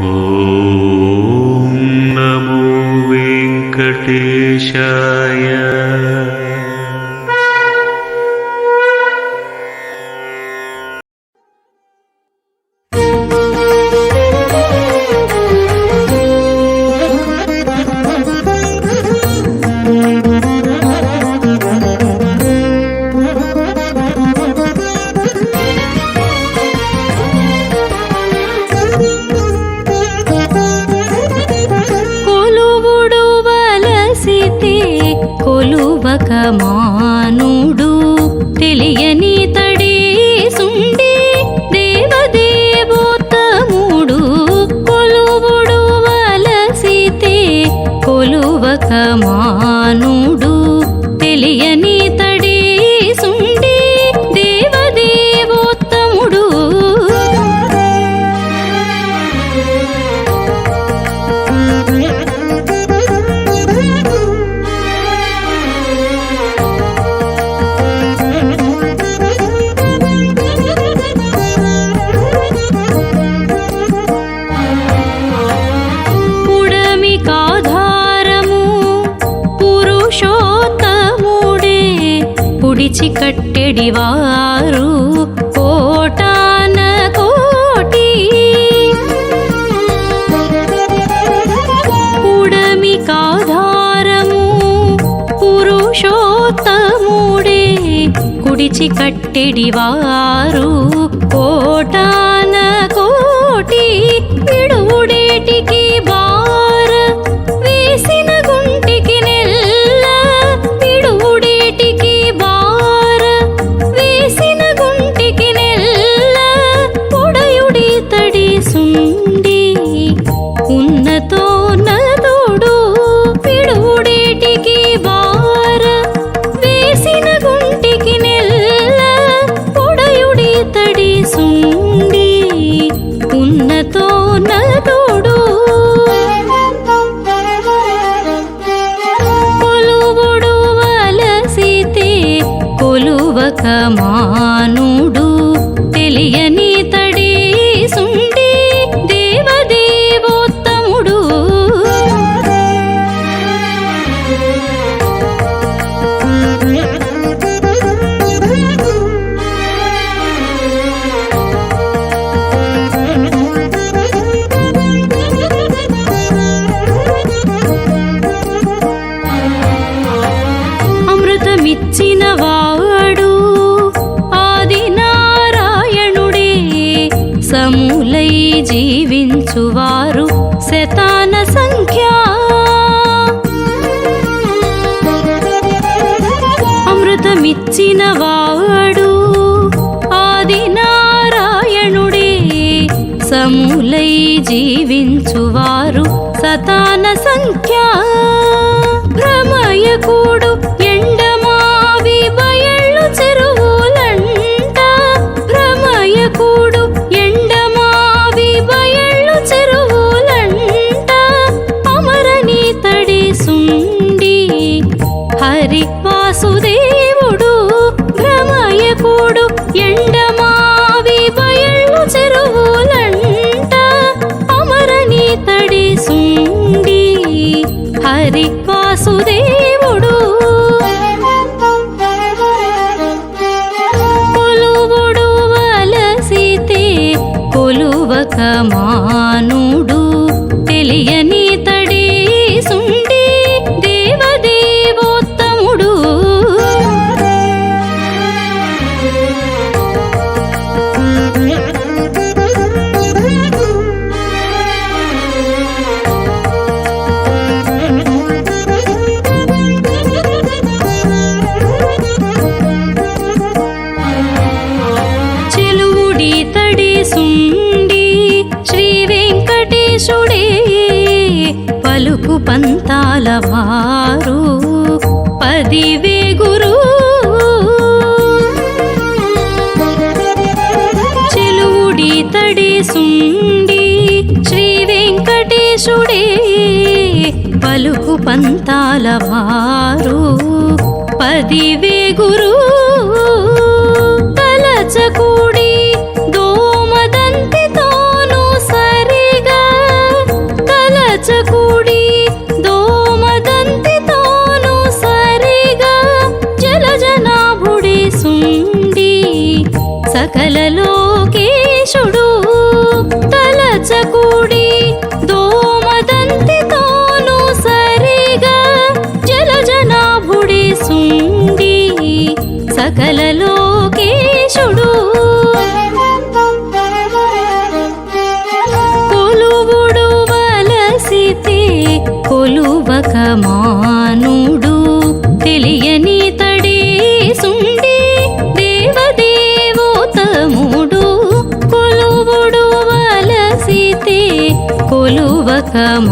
ॐ नमो वेङ्कटेशाय కట్టెడివారు కోటాన కోటి పుడమి కాధారము పురుషోత్తముడే కుడిచి కట్టెడివారు సములై జీవించువారు శతాన సంఖ్య. భ్రమయకుడు ఎండమావి బయళ్ళు చెరువులంట. భ్రమయకూడు ఎండమావి బయళ్ళు చెరువులంట. అమరని తడి సుండి హరి వాసుదేవుడు భ్రమయకుడు ఎండమావి కొలువక శేషుడే పలుకు పంతాల వారు పదివే గురు చెలువుడి తడేసుండి శ్రీ వెంకటేశుడే పలుకు పంతాల వారు పదివే Kamu